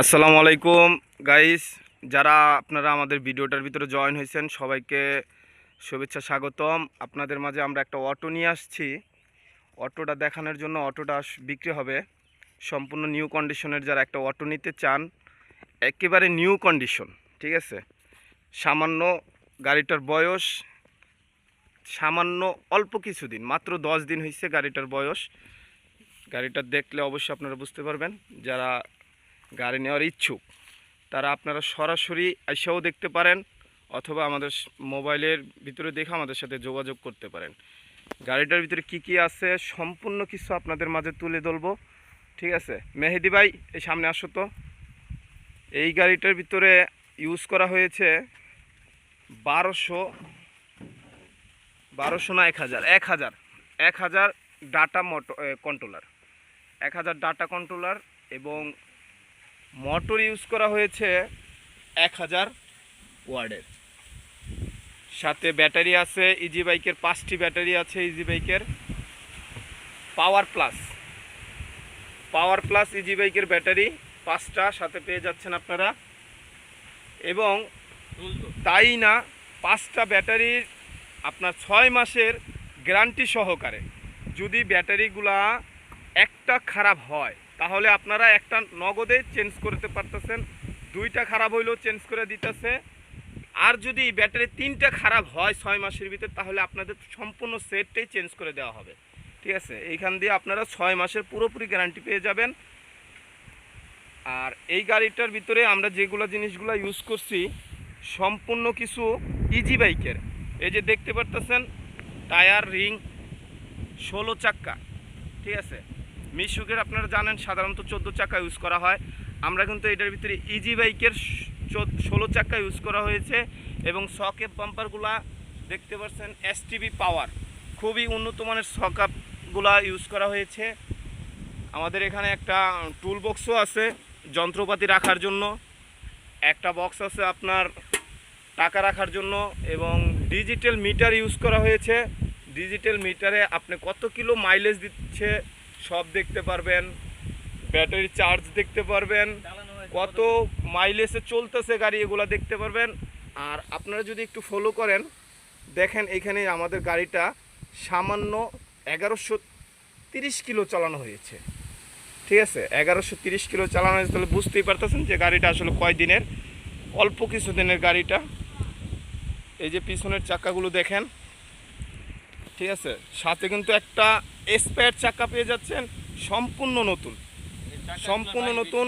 আসসালামু আলাইকুম গাইস যারা আপনারা আমাদের ভিডিওটার ভিতরে জয়েন হয়েছেন, সবাইকে শুভেচ্ছা স্বাগতম। আপনাদের মাঝে আমরা একটা অটো নিয়ে আসছি। অটোটা দেখানোর জন্য অটোটা বিক্রি হবে। সম্পূর্ণ নিউ কন্ডিশনের যারা একটা অটো নিতে চান, একেবারে নিউ কন্ডিশন ঠিক আছে? সামান্য গাড়িটার বয়স, সামান্য অল্প কিছুদিন, মাত্র দশ দিন হয়েছে গাড়িটার বয়স। গাড়িটা দেখলে অবশ্যই আপনারা বুঝতে পারবেন। যারা গাড়ি নেওয়ার ইচ্ছুক, তারা আপনারা সরাসরি এসেও দেখতে পারেন অথবা আমাদের মোবাইলের ভিতরে দেখে আমাদের সাথে যোগাযোগ করতে পারেন। গাড়িটার ভিতরে কি কি আছে সম্পূর্ণ কিছু আপনাদের মাঝে তুলে ধরবো, ঠিক আছে? মেহেদি ভাই, এই সামনে আসো তো। এই গাড়িটার ভিতরে ইউজ করা হয়েছে বারোশো বারোশো না এক হাজার এক হাজার এক হাজার ডাটা মোটো কন্ট্রোলার এক হাজার ডাটা কন্ট্রোলার এবং মোটর ইউজ করা হয়েছে এক হাজার ওয়ার্ডের। সাথে ব্যাটারি আছে ইজি বাইকের পাঁচটি ব্যাটারি আছে ইজি বাইকের। Power plus. Power plus easy বাইকের ব্যাটারি পাঁচটা, সাথে পেয়ে যাচ্ছেন আপনারা। এবং তাই না, পাঁচটা ব্যাটারির আপনার ছয় মাসের গ্যারান্টি সহকারে যদি ব্যাটারিগুলা একটা খারাপ হয় তাহলে আপনারা একটা নগদে চেঞ্জ করতে পারতেছেন। দুইটা খারাপ হইলেও চেঞ্জ করে দিতেছে। আর যদি ব্যাটারি তিনটা খারাপ হয় ছয় মাসের ভিতরে, তাহলে আপনাদের সম্পূর্ণ সেটটাই চেঞ্জ করে দেওয়া হবে। ঠিক আছে? এইখান দিয়ে আপনারা ছয় মাসের পুরোপুরি গ্যারান্টি পেয়ে যাবেন। আর এই গাড়িটার ভিতরে আমরা যেগুলো জিনিসগুলো ইউজ করছি, সম্পূর্ণ কিছু ইজি বাইকের এই যে দেখতে পারতেছেন টায়ার রিং ষোলো চাক্কা। ঠিক আছে? মিশুকের আপনারা জানেন সাধারণত চোদ্দ চাকা ইউজ করা হয়। আমরা কিন্তু এটার ভিতরে ইজি বাইকের ষোলো চাকা ইউজ করা হয়েছে এবং সকেপ বাম্পারগুলা দেখতে পাচ্ছেন এসটিভি পাওয়ার খুবই উন্নত মানের সকাপগুলা ইউজ করা হয়েছে। আমাদের এখানে একটা টুল বক্সও আছে যন্ত্রপাতি রাখার জন্য। একটা বক্স আছে আপনার টাকা রাখার জন্য এবং ডিজিটাল মিটার ইউজ করা হয়েছে। ডিজিটাল মিটারে আপনি কত কিলো মাইলেজ দিচ্ছে সব দেখতে পারবেন ব্যাটারি চার্জ দেখতে পারবেন, কত মাইলেজে চলতেছে গাড়ি এগুলো দেখতে পারবেন। আর আপনারা যদি একটু ফলো করেন, দেখেন এখানে আমাদের গাড়িটা সামান্য এগারোশো তিরিশ কিলো চালানো হয়েছে। ঠিক আছে? এগারোশো তিরিশ কিলো চালানো হয়েছে, তাহলে বুঝতেই পারতেছেন যে গাড়িটা আসলে কয় দিনের? অল্প কিছু দিনের গাড়িটা। এই যে পিছনের চাকাগুলো দেখেন। ঠিক আছে? সাথে কিন্তু একটা স্পেয়ার চাকা পেয়ে যাচ্ছেন সম্পূর্ণ নতুন। সম্পূর্ণ নতুন।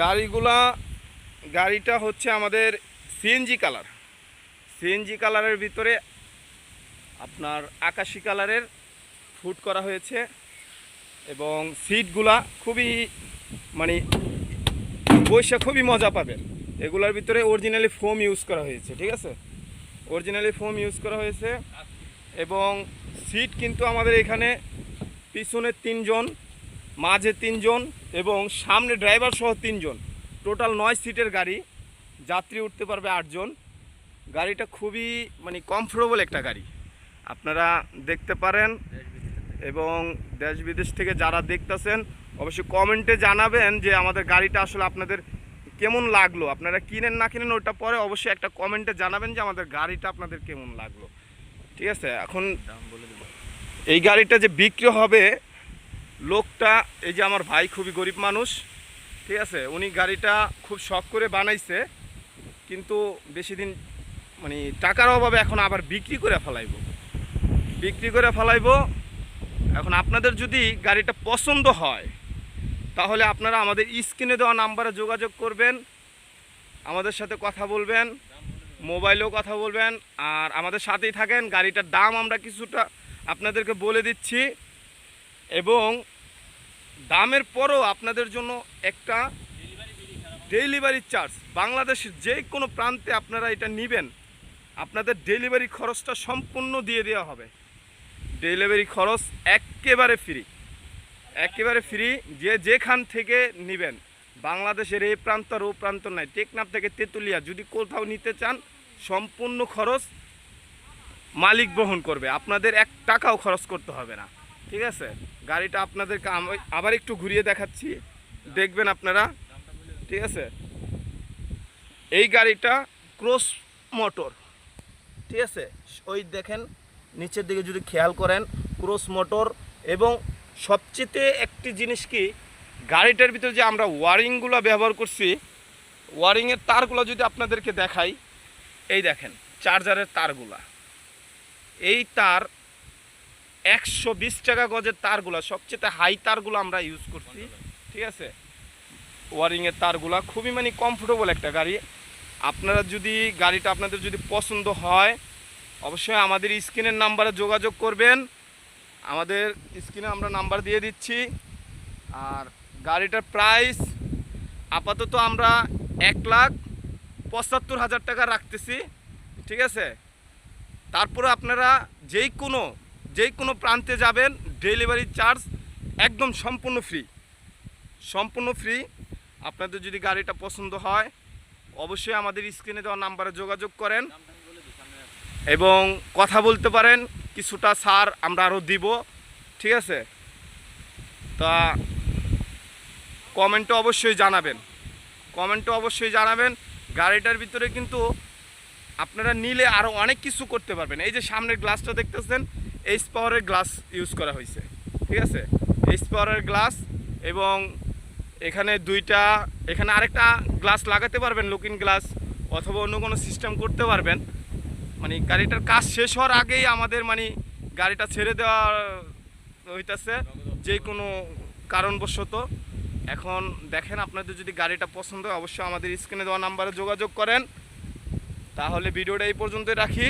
গাড়িগুলা গাড়িটা হচ্ছে আমাদের সিএনজি কালার সিএনজি কালারের ভিতরে আপনার আকাশি কালারের ফুট করা হয়েছে এবং সিটগুলা খুবই মানে বৈশা খুবই মজা পাবেন। এগুলোর ভিতরে অরিজিনালি ফোম ইউজ করা হয়েছে ঠিক আছে? অরিজিনালি ফোম ইউজ করা হয়েছে। এবং সিট কিন্তু আমাদের এখানে পিছনে তিনজন, মাঝে তিনজন এবং সামনে ড্রাইভার সহ তিনজন। টোটাল নয় সিটের গাড়ি, যাত্রী উঠতে পারবে আটজন। গাড়িটা খুবই মানে কমফোর্টেবল একটা গাড়ি। আপনারা দেখতে পারেন এবং দেশ বিদেশ থেকে যারা দেখতেছেন, অবশ্যই কমেন্টে জানাবেন যে আমাদের গাড়িটা আসলে আপনাদের কেমন লাগল। আপনারা কিনেন না কিনেন, ওটা পরে অবশ্যই একটা কমেন্টে জানাবেন যে আমাদের গাড়িটা আপনাদের কেমন লাগল। ঠিক আছে এখন এই গাড়িটা যে বিক্রি হবে লোকটা এই যে আমার ভাই খুবই গরিব মানুষ ঠিক আছে উনি গাড়িটা খুব শখ করে বানাইছে কিন্তু বেশি দিন মানে টাকার অভাবে এখন আবার বিক্রি করে ফেলাইব। বিক্রি করে ফেলাইব এখন আপনাদের যদি গাড়িটা পছন্দ হয় তাহলে আপনারা আমাদের স্ক্রিনে দেওয়া নাম্বারে যোগাযোগ করবেন আমাদের সাথে কথা বলবেন। মোবাইলেও কথা বলবেন আর আমাদের সাথেই থাকেন। গাড়িটার দাম আমরা কিছুটা আপনাদেরকে বলে দিচ্ছি। এবং দামের পরও আপনাদের জন্য একটা ডেলিভারি চার্জ। বাংলাদেশের যে কোনো প্রান্তে আপনারা এটা নেবেন। আপনাদের ডেলিভারি খরচটা সম্পূর্ণ দিয়ে দেওয়া হবে। ডেলিভারি খরচ একেবারে ফ্রি। একেবারে ফ্রি যে যেখান থেকে নেবেন। বাংলাদেশের এই প্রান্ত আর ও প্রান্ত নাই। টেকনাফ থেকে তেঁতুলিয়া যদি কোথাও নিতে চান সম্পূর্ণ খরচ মালিক বহন করবে। আপনাদের এক টাকাও খরচ করতে হবে না। ঠিক আছে? গাড়িটা আপনাদেরকে আবার একটু ঘুরিয়ে দেখাচ্ছি। দেখবেন আপনারা। ঠিক আছে? এই গাড়িটা ক্রস মোটর। ঠিক আছে? ওই দেখেন, নিচের দিকে যদি খেয়াল করেন, ক্রস মোটর এবং সবচেয়ে একটি জিনিস কি, গাড়িটার ভিতরে যে আমরা ওয়ারিংগুলো ব্যবহার করছি, ওয়ারিংয়ের তারগুলো যদি আপনাদেরকে দেখাই এই দেখেন, চার্জারের তারগুলা। এই তার একশো বিশ টাকা গজের তারগুলা, সবচেয়ে হাই তারগুলো আমরা ইউজ করছি, ঠিক আছে? ওয়ারিংয়ের তারগুলা খুবই মানে কমফোর্টেবল একটা গাড়ি। আপনারা যদি গাড়িটা আপনাদের যদি পছন্দ হয়, অবশ্যই আমাদের স্ক্রিনের নাম্বারে যোগাযোগ করবেন। আমাদের স্ক্রিনে আমরা নাম্বার দিয়ে দিচ্ছি। আর গাড়িটার প্রাইস আপাতত আমরা এক লাখ পঁচাত্তর হাজার টাকা রাখতেছি, ঠিক আছে? তারপরে আপনারা যেই কোনো যেই কোনো প্রান্তে যাবেন ডেলিভারি চার্জ একদম সম্পূর্ণ ফ্রি সম্পূর্ণ ফ্রি আপনাদের যদি গাড়িটা পছন্দ হয়, অবশ্যই আমাদের স্ক্রিনে দেওয়া নাম্বারে যোগাযোগ করেন। এবং কথা বলতে পারেন, কিছুটা সার আমরা আরও দিব, ঠিক আছে? তা কমেন্টে অবশ্যই জানাবেন। কমেন্টে অবশ্যই জানাবেন। গাড়িটার ভিতরে কিন্তু আপনারা নিলে আরও অনেক কিছু করতে পারবেন। এই যে সামনের গ্লাসটা দেখতেছেন এইচ পাওয়ারের গ্লাস ইউজ করা হয়েছে। ঠিক আছে? এইচ পাওয়ারের গ্লাস এবং এখানে দুইটা, এখানে আরেকটা গ্লাস লাগাতে পারবেন লুকিং গ্লাস অথবা অন্য কোনো সিস্টেম করতে পারবেন। মানে গাড়িটার কাজ শেষ হওয়ার আগেই আমাদের মানে গাড়িটা ছেড়ে দেওয়া হইতাছে যে কোনো কারণবশত। এখন দেখেন আপনাদের যদি গাড়িটা পছন্দ হয় অবশ্যই আমাদের স্ক্রিনে দেওয়া নাম্বারে যোগাযোগ করেন। তাহলে ভিডিওটা এই পর্যন্তই রাখি।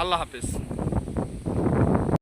আল্লাহ হাফেজ।